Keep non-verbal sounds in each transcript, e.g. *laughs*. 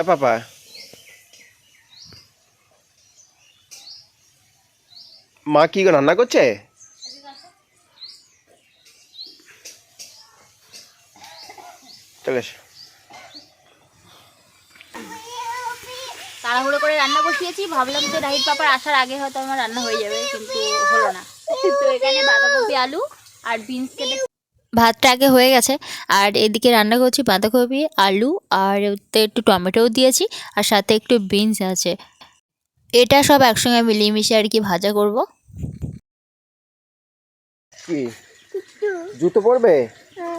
এ পাপা। মা কি রান্না করছে? চলে। তাড়াহুড়ো করে রান্না বসিয়েছি, ভাবলাম যে রাহির পাপার আসার আগে হয়তো আমার রান্না হয়ে যাবে, কিন্তু হলো না। তো এখানে বাঁধাকপি, আলু আর বিনস কেটে ভাতটা আগে হয়ে গেছে। আর এদিকে রান্না করছি বাঁধাকপি আলু আর ওতে একটু টমেটোও দিয়েছি আর সাথে একটু বিনস আছে। এটা সব একসঙ্গে মিলিয়ে মিশিয়ে আর কি ভাজা করব। কি? জুতো পরবে?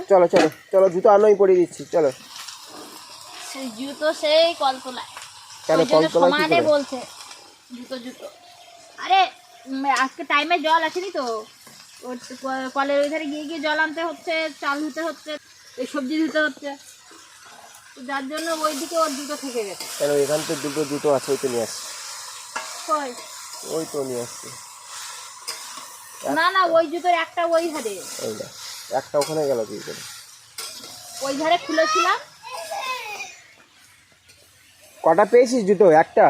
চলো চলো চলো জুতো আনোই পরিয়ে দিচ্ছি চলো। জুতো সেই কলতলায় কেন বলছে। জুতো জুতো। আরে আজকে টাইমে জল আসেনি তো? কলের ওই ধারে গিয়ে গিয়ে জল আনতে হচ্ছে চাল ধুতে হচ্ছে এই সবজি ধুতে হচ্ছে। যার জন্য ওই দিকে ওর জুতো থেকে গেছে। কেন এখান তো দুটো জুতো আছে ওই তো নিয়ে আসছি। কই? ওই তো নিয়ে আসছি। না না ওই জুতোর একটা ওই ধারে না একটা ওখানে গেল কি করে? ওই ধারে খুলেছিলাম। কটা পেয়েছিস জুতো? একটা?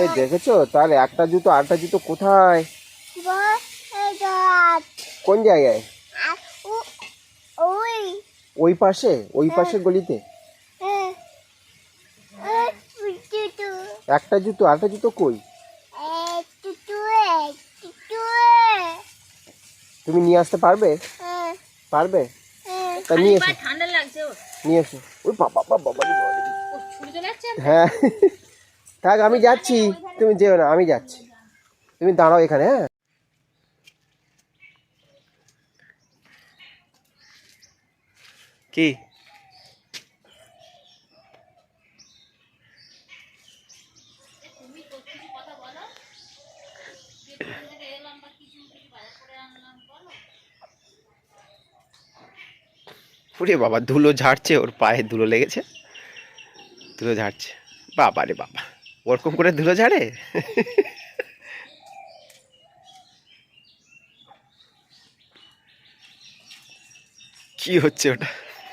এই দেখেছ? তাহলে একটা জুতো আটটা জুতো কোথায়? কোন জায়গায়? ওই। পাশে? ওই পাশে গলিতে? একটা জুতো আটটা জুতো কই? তুমি নিয়ে আসতে পারবে? পারবে? তা নিয়ে এসো। ঠান্ডা লাগছে নিয়ে এসো। ওই বাবা বাবা হ্যাঁ। থাক আমি যাচ্ছি। তুমি যেও না আমি যাচ্ছি। তুমি দাঁড়াও এখানে হ্যাঁ। কি? ওরে বাবা, ধুলো ঝাড়ছে, ওর পায়ে ধুলো লেগেছে। ধুলো ঝাড়ছে। বাবা রে বাবা, ওরকম করে ধুলো ঝাড়ে? কি হচ্ছে ওটা?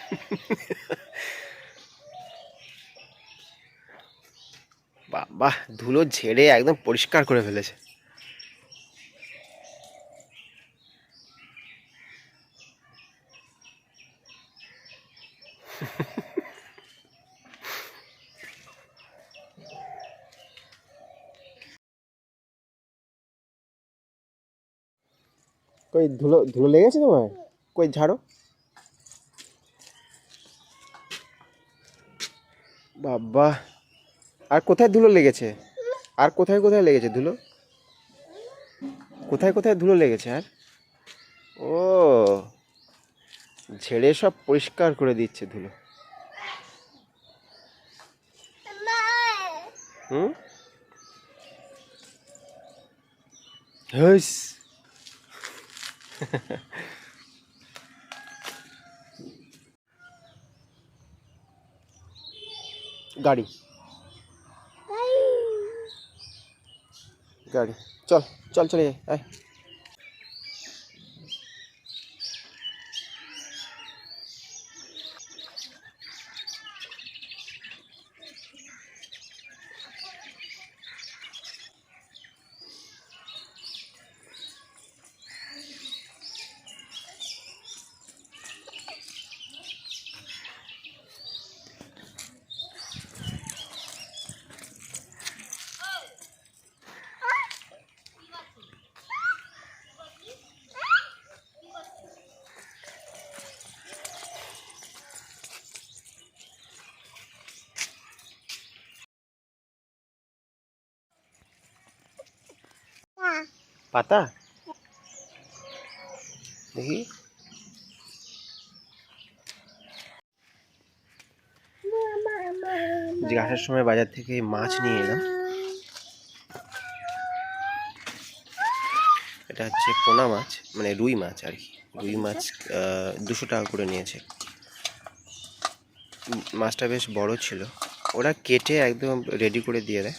*laughs* বাবা ধুলো ঝেড়ে একদম পরিষ্কার করে ফেলেছে। কই ধুলো ধুলো লেগেছে তোমার? কই ঝাড়ো। বাবা, আর কোথায় ধুলো লেগেছে? আর কোথায় কোথায় লেগেছে ধুলো? কোথায় কোথায় ধুলো লেগেছে আর? ও, ঝেড়ে সব পরিষ্কার করে দিচ্ছে ধুলো। হুম? হইস। গাড়ি। গাড়ি। চল চল চলে যাই আয় পাতা? দেখি। আসার সময় বাজার থেকে মাছ নিয়ে এলাম। এটা হচ্ছে পোনা মাছ মানে রুই মাছ আর কি। রুই মাছ দুশো টাকা করে নিয়েছে। মাছটা বেশ বড় ছিল। ওরা কেটে একদম রেডি করে দিয়ে দেয়।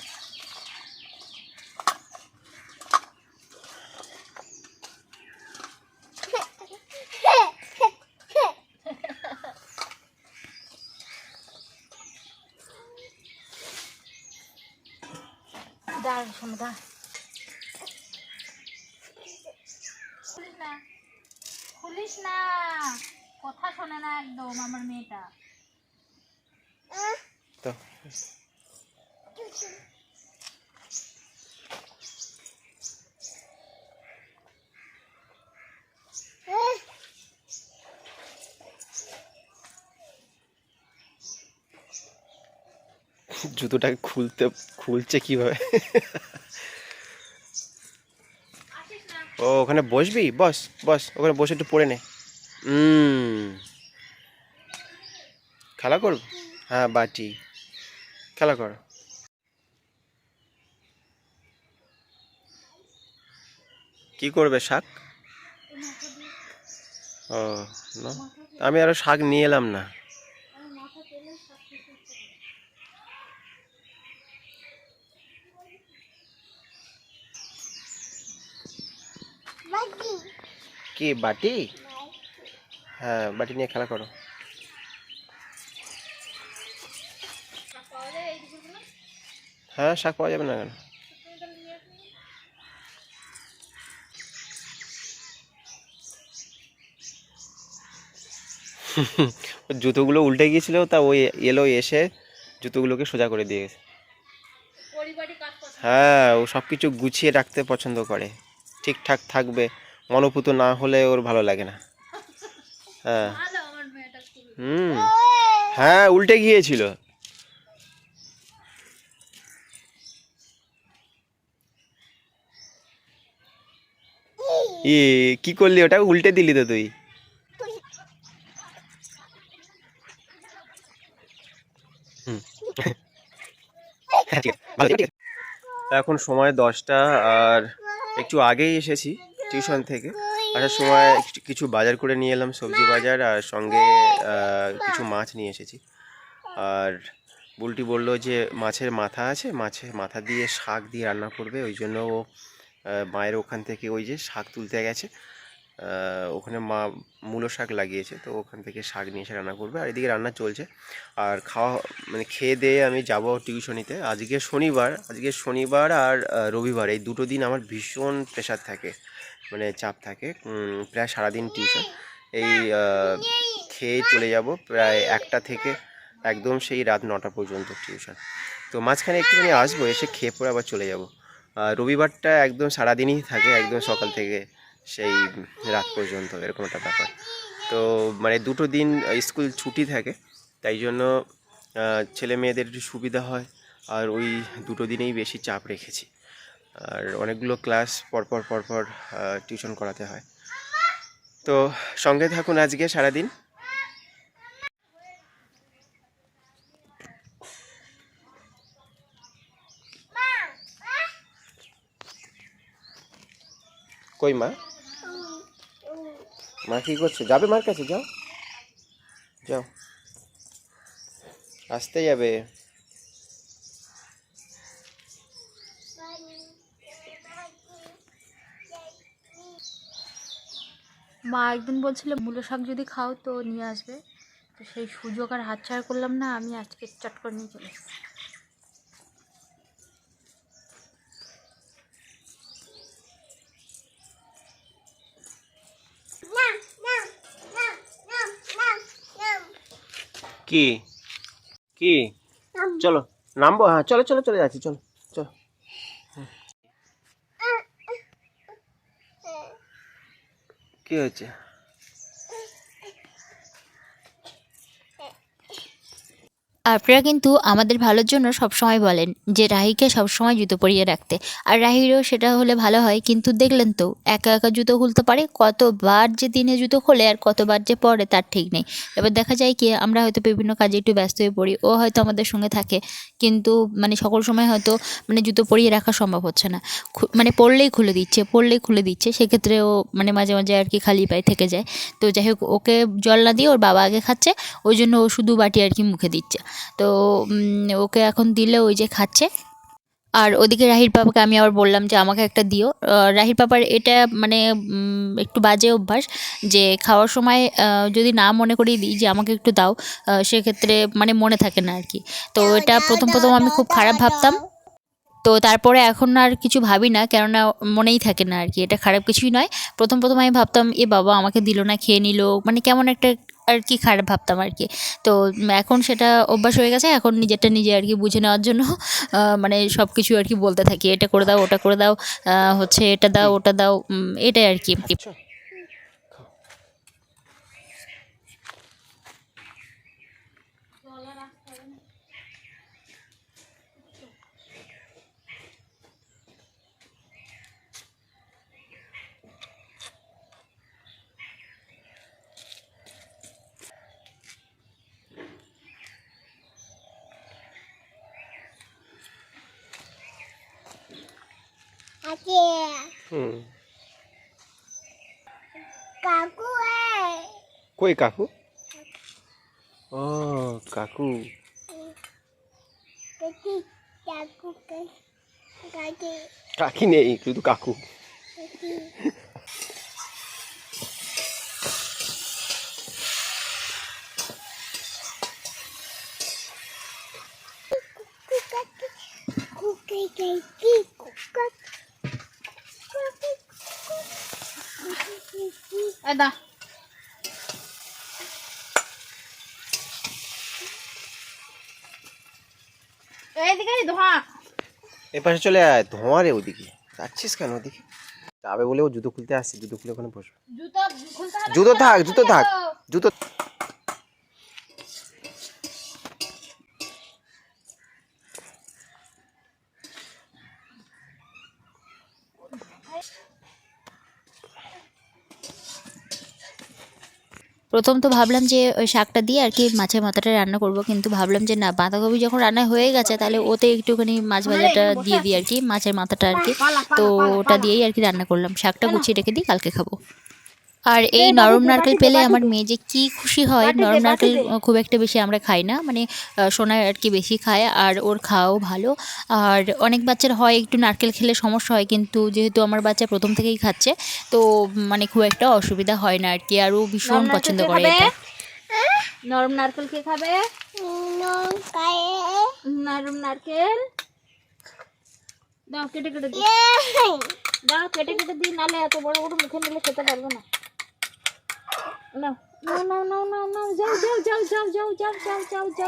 না। খুলিস না। কথা শোনে না একদম আমার মেয়েটা তো জুতোটাকে খুলতে, খুলছে কীভাবে? ও, ওখানে বসবি? বস বস, ওখানে বসে একটু পড়ে নে। খেলা করব? হ্যাঁ বাটি। খেলা কর। কি করবে, শাক? ও আমি আরও শাক নিয়ে এলাম না। কি বাটি? হ্যাঁ বাটি নিয়ে খেলা করো। হ্যাঁ শাক পাওয়া যাবে না কেন? *laughs* জুতোগুলো উল্টে গিয়েছিল তা ওই এলো এসে জুতোগুলোকে সোজা করে দিয়ে গেছে। হ্যাঁ ও সব কিছু গুছিয়ে রাখতে পছন্দ করে। ঠিকঠাক থাকবে। মনোপুত না হলে ওর ভালো লাগে না। হ্যাঁ। হুম। হ্যাঁ উল্টে গিয়েছিল। ই কি করলি ওটা? উল্টে দিলি তো তুই। হুম। হ্যাঁ। এখন সময় দশটা আর একটু আগেই এসেছি। টিউশন থেকে। আসার সময় কিছু- বাজার করে নিয়ে এলাম, সবজি বাজার আর সঙ্গে কিছু মাছ নিয়ে এসেছি। আর বুলটি বলল যে, মাছের মাথা আছে মাছের মাথা দিয়ে শাক দিয়ে রান্না করবে। ওই জন্য ও মায়ের ওখান থেকে ওই যে শাক তুলতে গেছে। ওখানে মা মূলো শাক লাগিয়েছে, তো ওখান থেকে শাক নিয়ে এসে রান্না করবে। আর এদিকে রান্না চলছে। আর খাওয়া মানে খেয়ে দিয়ে আমি যাব টিউশনিতে। আজকে শনিবার আজকে শনিবার আর রবিবার। এই দুটো দিন আমার ভীষণ প্রেশার থাকে। মানে চাপ থাকে। প্রায় সারাদিন টিউশন। এই খেয়ে চলে যাব প্রায় একটা থেকে একদম সেই রাত নটা পর্যন্ত টিউশন। তো মাঝখানে একটুখানি আসব এসে খেয়ে পরে আবার চলে যাব। আর রবিবারটা একদম সারাদিনই থাকে একদম সকাল থেকে সেই রাত পর্যন্ত এরকম একটা ব্যাপার। তো মানে দুটো দিন স্কুল ছুটি থাকে তাই জন্য ছেলে মেয়েদের একটু সুবিধা হয়। আর ওই দুটো দিনেই বেশি চাপ রেখেছি। আর অনেকগুলো ক্লাস পরপর পরপর টিউশন করাতে হয়। তো সঙ্গে থাকুন আজকে সারাদিন। কই মা? মা কি করছ? যাবে মার কাছে? যাও। যাও। আসতে যাবে। মা একদিন বলছিল মূলো শাক যদি খাও তো নিয়ে আসবে। তো সেই সুযোগ আর হাতছাড়া করলাম না আমি আজকে চট করে নিয়ে চলে এসেছি। কি? কি? চলো নামবো? হ্যাঁ চলো চলো চলে যাচ্ছি চলো চলো কি হয়েছে? আপনারা কিন্তু আমাদের ভালোর জন্য সবসময় বলেন যে রাহিকে সবসময় জুতো পরিয়ে রাখতে। আর রাহিরও সেটা হলে ভালো হয়, কিন্তু দেখলেন তো, একা একা জুতো খুলতে পারে, কতবার যে দিনে জুতো খোলে আর কতবার যে পরে তার ঠিক নেই। এবার দেখা যায় কি, আমরা হয়তো বিভিন্ন কাজে একটু ব্যস্ত হয়ে পড়ি, ও হয়তো আমাদের সঙ্গে থাকে, কিন্তু মানে সকল সময় হয়তো মানে জুতো পরিয়ে রাখা সম্ভব হচ্ছে না। মানে পড়লেই খুলে দিচ্ছে পড়লেই খুলে দিচ্ছে, সেক্ষেত্রে ও মানে মাঝে মাঝে আর কি খালি পায়ে থেকে যায়। তো যাই হোক, ওকে জল না দিয়ে ওর বাবা আগে খাচ্ছে, ওই জন্য ও শুধু বাটি আর কি মুখে দিচ্ছে। তো ওকে এখন দিলে ওই যে খাচ্ছে। আর ওদিকে রাহির পাপাকে আমি আবার বললাম যে আমাকে একটা দিও। রাহির পাপার এটা মানে একটু বাজে অভ্যাস যে খাওয়ার সময় যদি না মনে করিয়ে দিই যে আমাকে একটু দাও। সেক্ষেত্রে মানে মনে থাকে না আর কি তো এটা প্রথম প্রথম আমি খুব খারাপ ভাবতাম। তো তো তারপরে এখন আর কিছু ভাবি না কেননা মনেই থাকে না আর কি এটা খারাপ কিছুই নয়। প্রথম প্রথম আমি ভাবতাম এ বাবা আমাকে দিল না খেয়ে নিল। মানে কেমন একটা আর কি খারাপ ভাবতাম আর কি। তো এখন সেটা অভ্যাস হয়ে গেছে। এখন নিজেরটা নিজে আর কি বুঝে নেওয়ার জন্য মানে সব কিছু আর কি বলতে থাকি। এটা করে দাও ওটা করে দাও হচ্ছে এটা দাও ওটা দাও এটাই আর কি। Aku. Hmm. Kaku eh. Kue kaku? Oh, kaku. Kaki kaku kaki. Kaki ni itu tu kaku. Kaki. kaki. kaki. kaki. দা এইদিকে ধোঁয়া। এ পাশে চলে আয় ধোঁয়া রে ওদিকে যাচ্ছিস কেন ওদিকে? যাবে বলে ও জুতো খুলতে আসছে জুতো খুলে ওখানে বসবে। জুতো থাক জুতো। থাক জুতো প্রথম তো ভাবলাম যে ওই শাকটা দিয়ে আর কি মাছের মাথাটা রান্না করব কিন্তু ভাবলাম যে না বাঁধাকপি যখন রান্না হয়ে গেছে তাহলে ওতে একটুখানি মাছ ভাজাটা দিয়ে দিই আর কি মাছের মাথাটা আর কি। তো ওটা দিয়েই আর কি রান্না করলাম। শাকটা গুছিয়ে রেখে দিই কালকে খাব। আর এই নরম নারকেল পেলে আমার মেয়ে যে কি খুশি হয় নরম নারকেল খুব একটা বেশি আমরা খাই না মানে সোনায় আর কি বেশি খায় আর ওর খাওয়াও ভালো। আর অনেক বাচ্চার হয় একটু নারকেল খেলে সমস্যা হয় কিন্তু যেহেতু আমার বাচ্চা প্রথম থেকেই খাচ্ছে তো মানে খুব একটা অসুবিধা হয় না আর কি আর ও ভীষণ পছন্দ করে এটা। নরম নারকেল কে খাবে? নরম নারকেল? দাও কেটে কেটে দিই। দাও কেটে কেটে দিই নালে এত বড় বড় মুখে নিলে খেতে পারবে না।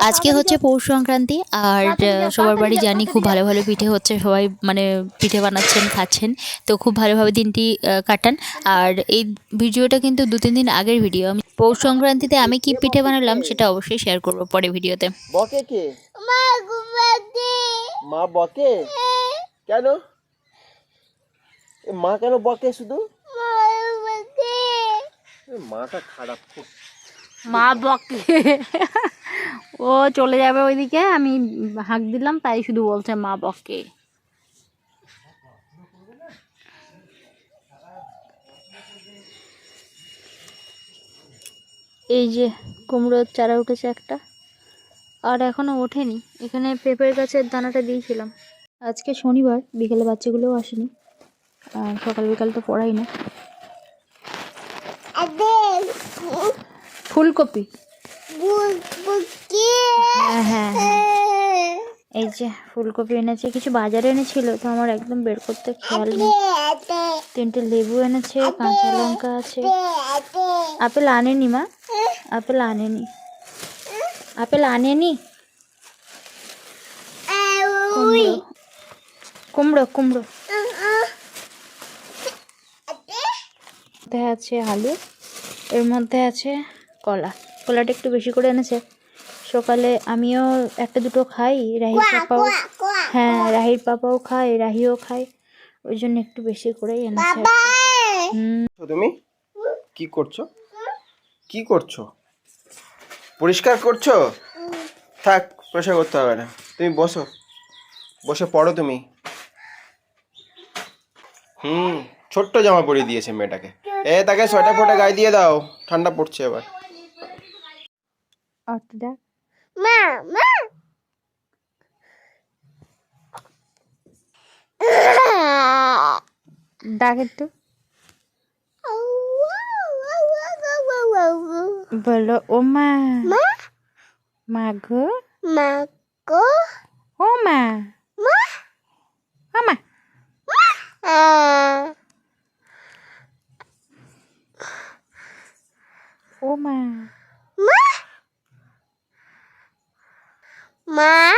আজকে হচ্ছে পৌষ সংক্রান্তি আর সবার বাড়ি জানি খুব ভালো ভালো পিঠে হচ্ছে সবাই মানে পিঠে বানাচ্ছেন খাচ্ছেন তো খুব ভালোভাবে দিনটি কাটান আর এই ভিডিওটা কিন্তু দু তিন দিন আগের ভিডিও আমি পৌষ সংক্রান্তিতে আমি কি পিঠে বানালাম সেটা অবশ্যই শেয়ার করব পরে ভিডিওতে বকে মা বকে কেন মা কেন বকে শুধু মাটা খারাপ মা বকে। ও চলে যাবে ওইদিকে, আমি হাঁক দিলাম, তাই শুধু বলছে মা বকে। এই যে কুমড়োর চারা উঠেছে একটা, আর এখনও ওঠেনি। এখানে পেঁপের গাছের দানাটা দিয়েছিলাম। আজকে শনিবার, বিকেলে বাচ্চাগুলোও আসেনি। সকাল বিকাল তো পড়াই না। ফুলকপি। হ্যাঁ হ্যাঁ হ্যাঁ। এই যে ফুলকপি এনেছে কিছু বাজারে এনেছিল তো আমার একদম বের করতে খেয়াল নেই। তিনটে লেবু এনেছে কাঁচা লঙ্কা আছে। আপেল আনেনি মা? আপেল আনেনি। আপেল আনেনি? কুমড়ো কুমড়ো। আছে আলু? এর মধ্যে আছে কলা। কলাটা একটু বেশি করে এনেছে। সকালে আমিও একটা দুটো খাই রাহির পাপাও হ্যাঁ রাহির পাপাও খায় রাহিও খায়। ওই জন্য একটু বেশি করেই এনেছে তুমি কি করছ? কি করছ? পরিষ্কার করছ? থাক পরিষ্কার করতে হবে না। তুমি বসো। বসে পড়ো তুমি। হুম। ছোট্ট জামা পরিয়ে দিয়েছে মেয়েটাকে। এ তাকে সোয়েটার ফোটা গায়ে দিয়ে দাও। ঠান্ডা পড়ছে এবার। মা মা! ডাক একটু। বলো ও মা। মা? মা গো? মা গো? ও মা। মা? মামা ও মা Ma.